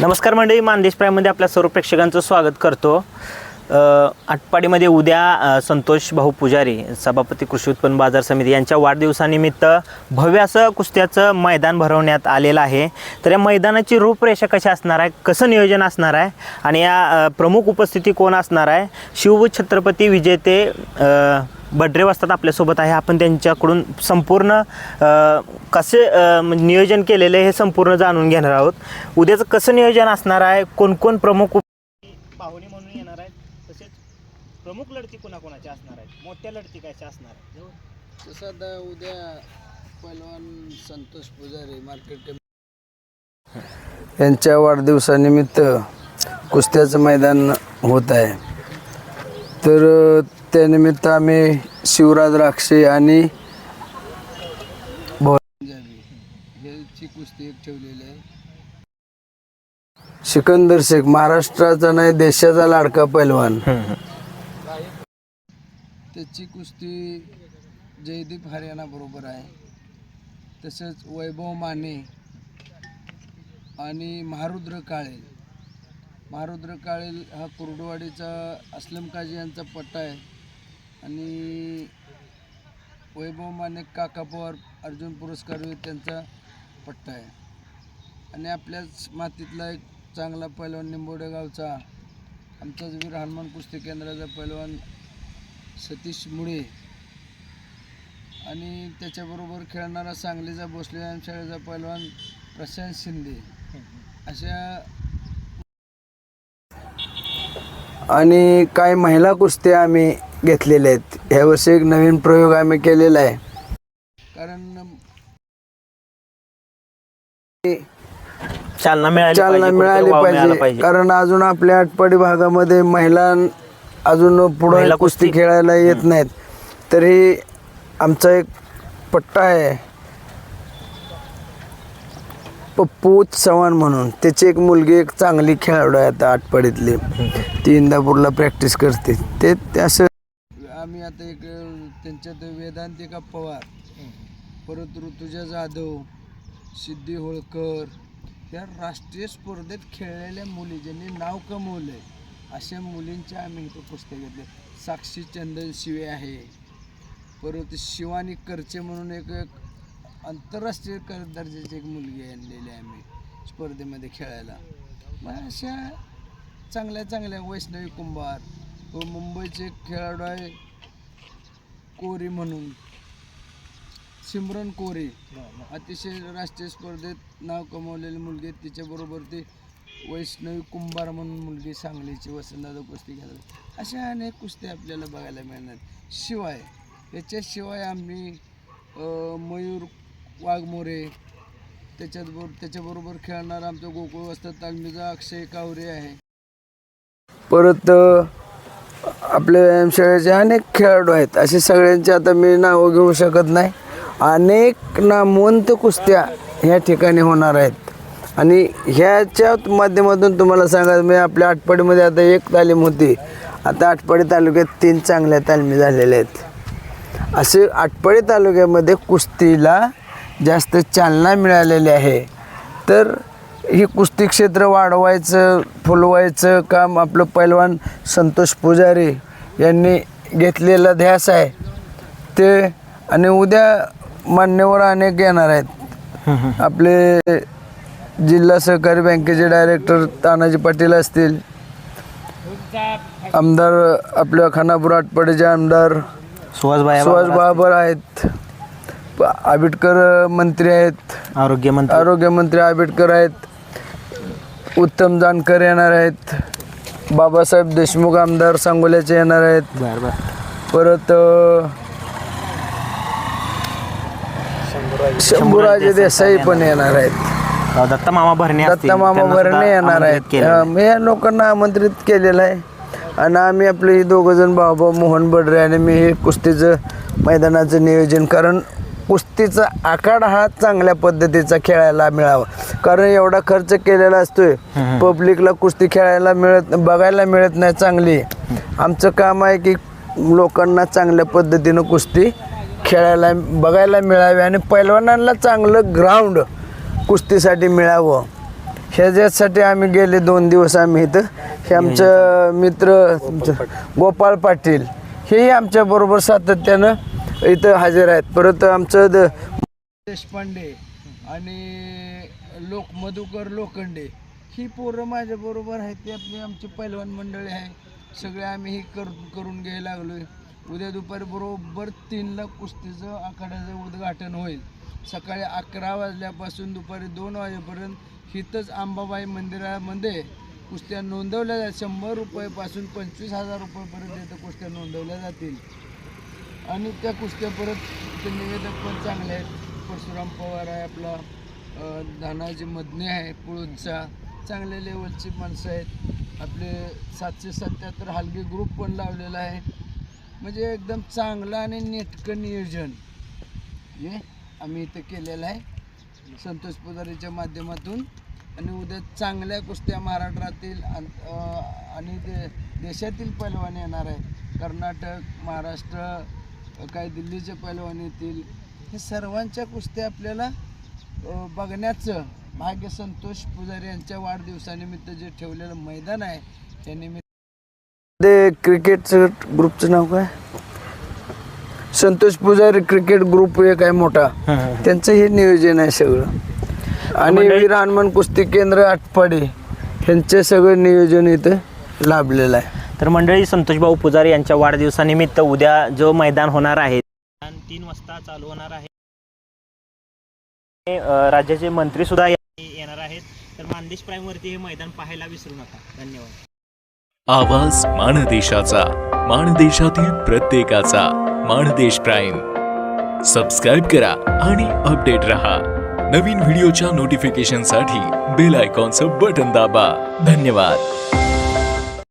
नमस्कार मंडळी मानदेश प्रायमध्ये आपल्या सर्व प्रेक्षकांचं स्वागत करतो. आटपाडीमध्ये उद्या संतोष भाऊ पुजारी सभापती कृषी उत्पन्न बाजार समिती यांच्या वाढदिवसानिमित्त भव्य असं कुस्त्याचं मैदान भरवण्यात आलेलं आहे. तर या मैदानाची रूपरेषा कशी असणार आहे कसं नियोजन असणार आहे आणि या प्रमुख उपस्थिती कोण असणार आहे शिव छत्रपती विजेते बड्रे वाजतात आपल्यासोबत आहे. आपण त्यांच्याकडून संपूर्ण कसे म्हणजे नियोजन केलेलं आहे हे संपूर्ण जाणून घेणार आहोत. उद्याचं कसं नियोजन असणार आहे? कोणकोण प्रमुख पाहुणे म्हणून येणार आहेत. तसेच प्रमुख लढती कोणाकोणाच्या असणार आहेत? मोठ्या लढती कशा असणार आहेत? तसं आता उद्या पैलवान संतोष पुजारी मार्केट यांच्या वाढदिवसानिमित्त कुस्त्याचं मैदान होत आहे. तर त्यानिमित्त आम्ही शिवराज राक्षे आणि ह्याची कुस्ती एक ठेवलेली आहे. सिकंदर शेख महाराष्ट्राचा नाही देशाचा लाडका पैलवान. त्याची कुस्ती जयदीप हरियाणा बरोबर आहे. तसेच वैभव माने आणि महारुद्र काळेल महारुद्र काळेल हा कुर्डवाडीचा अस्लम काजी यांचा पट्टा आहे. आणि वैभव माने काका पवार अर्जुन पुरस्कार त्यांचा पट्टा आहे. आणि आपल्याच मातीतला एक चांगला पैलवान निंबोडे गावचा आमचाच वीर हनुमान कुस्ती केंद्राचा पैलवान सतीश मुळे. आणि त्याच्याबरोबर खेळणारा सांगलीचा भोसले शाळेचा पैलवान प्रशांत शिंदे. अशा आणि काही महिला कुस्त्या आम्ही घेतलेल्या आहेत. यावर्षी एक नवीन प्रयोग आम्ही केलेला आहे. कारण चालना मिळाली चालना पाहिजे, मिळाली कुठेतरी वाव मिळाला पाहिजे. कारण अजून आपल्या आटपाडी भागामध्ये महिला अजून पुढे महिला कुस्ती कुस्ती. खेळायला येत नाहीत. तरी आमचा एक पट्टा आहे. पप्पू चव्हाण म्हणून. त्याची एक मुलगी एक चांगली खेळाडू आहे आता आटपाडीतली. ती इंदापूरला प्रॅक्टिस करते. ते ते असं मी आता एक त्यांच्यात वेदांतिका पवार परत ऋतुजा जाधव सिद्धी होळकर या राष्ट्रीय स्पर्धेत खेळलेल्या मुली ज्यांनी नाव कमवलं आहे अशा मुलींच्या आम्ही इथं पुस्तक घेतले. साक्षी चंदन शिवे आहे. परत शिवानी करचे म्हणून एक एक आंतरराष्ट्रीय कर दर्जाची एक मुलगी आणलेली आहे आम्ही स्पर्धेमध्ये खेळायला. मग अशा चांगल्या चांगल्या वैष्णवी कुंभार व मुंबईचे खेळाडू आहे कोरी म्हणून. सिमरन कोरे. अतिशय राष्ट्रीय स्पर्धेत नाव कमवलेली मुलगी आहे. तिच्याबरोबर ते वैष्णवी कुंभार म्हणून मुलगी सांगलीची वसंतदादा कुस्ती खेळतात. अशा अनेक कुस्त्या आपल्याला बघायला मिळणार शिवाय याच्याशिवाय आम्ही मयूर वाघमोरे त्याच्यात बरोबर त्याच्याबरोबर खेळणारा आमचा गोकुळ वस्तात तालमीचा अक्षय कावरे आहे. परत आपल्या व्यायामशाळेचे अनेक खेळाडू आहेत. असे सगळ्यांचे आता मी नावं घेऊ शकत नाही. अनेक नामवंत कुस्त्या ह्या ठिकाणी होणार आहेत. आणि ह्याच्या माध्यमातून तुम्हाला सांगा मी आपल्या आटपाडीमध्ये आता एक तालीम होती. आता आटपाडी तालुक्यात तीन चांगल्या तालमी झालेल्या आहेत. असे आटपाडी तालुक्यामध्ये कुस्तीला जास्त चालना मिळालेली आहे. तर ही कुस्ती क्षेत्र वाढवायचं फुलवायचं काम आपलं पैलवान संतोष पुजारी यांनी घेतलेला ध्यास आहे. ते आणि उद्या मान्यवर अनेक येणार आहेत. आपले जिल्हा सहकारी बँकेचे डायरेक्टर तानाजी पाटील असतील. आमदार आपल्या खानापूर आटपाडीचे आमदार सुहासबाई सुहास बाबर आहेत. आबिटकर मंत्री आहेत. आरोग्य मंत्री आरोग्यमंत्री आंबेडकर आहेत. उत्तम जानकर येणार आहेत. बाबासाहेब देशमुख आमदार सांगोल्याचे येणार आहेत. बर बर. परत अ, शंभूराजे देसाई पण येणार आहेत. दत्ता मामा भरणे असतील, दत्ता मामा त्यांना भरणे येणार आमंत्रित आहेत केलेलं आहे. अ, मी या लोकांना आमंत्रित केलेलं आहे. आणि आम्ही आपले हे दोघं जण भाऊभाऊ मोहन बडरे आणि मी हे कुस्तीचं मैदानाचं नियोजन कारण कुस्तीचा आखाडा हा चांगल्या पद्धतीचा खेळायला मिळावा. कारण एवढा खर्च केलेला असतोय. पब्लिकला कुस्ती खेळायला मिळत बघायला मिळत नाही चांगली. आमचं काम आहे की लोकांना चांगल्या पद्धतीनं कुस्ती खेळायला बघायला मिळावी आणि पैलवानांना चांगलं ग्राउंड कुस्तीसाठी मिळावं. ह्याच्यासाठी आम्ही गेले दोन दिवस आम्ही इथं. हे आमचं मित्र तुमचं गोपाळ पाटील हेही आमच्या बरोबर सातत्यानं इथं हजर आहेत. परत आमचं द देशपांडे आणि लोक मधुकर लोखंडे. ही पोरं माझ्या बरोबर आहेत. ते आपली आमची पैलवान मंडळी आहे सगळे आम्ही ही कर करून घ्यायला लागलोय. उद्या दुपारी बरोबर तीनला कुस्तीचं आखाड्याचं उद्घाटन होईल. सकाळी अकरा वाजल्यापासून दुपारी दोन वाजेपर्यंत इथंच अंबाबाई मंदिरामध्ये कुस्त्या नोंदवल्या जा शंभर रुपयापासून पंचवीस हजार रुपयेपर्यंत इथं कुस्त्या नोंदवल्या जातील. आणि त्या कुस्त्या परत ते निवेदक पण चांगले आहेत. परशुराम पवार आहे आपला धानाजी धनाजी मदने आहे पुळूंचा. चांगल्या लेवलची माणसं आहेत. आपले सातशे सत्याहत्तर हलगी ग्रुप पण लावलेला आहे. म्हणजे एकदम चांगलं आणि नेटकं नियोजन. हे आम्ही इथं केलेलं आहे. संतोष पुजारीच्या माध्यमातून. आणि उद्या चांगल्या कुस्त्या महाराष्ट्रातील आणि दे देशातील पैलवान येणार आहे कर्नाटक महाराष्ट्र काही दिल्लीचे पैलवान येतील हे सर्वांच्या कुस्त्या आपल्याला बघण्याचं भाग्य संतोष पुजारी यांच्या वाढदिवसानिमित्त जे ठेवलेलं मैदान आहे त्या निमित्त क्रिकेटचं ग्रुपचं नाव काय? संतोष पुजारी क्रिकेट ग्रुप एक आहे मोठा. त्यांचं हे नियोजन आहे सगळं. आणि वीर हनुमान कुस्ती केंद्र आटपाडी ह्यांचं सगळं नियोजन इथं लाभलेलं आहे. तर मंडळी संतोषभाऊ पुजारी यांच्या वाढदिवसानिमित्त उद्या जो मैदान होणार आहे तीन वाजता चालू होणार आहे. राज्याचे मंत्री सुद्धा येणार आहेत. तर मानदेश प्राईम वरती हे मैदान पाहायला विसरू नका. धन्यवाद. आवाज माणदेशाचा माणदेशातील प्रत्येकाचा माणदेश प्राईम. सबस्क्राईब करा आणि अपडेट रहा. नवीन व्हिडिओच्या नोटिफिकेशनसाठी बेल आयकॉनचं बटन दाबा. धन्यवाद.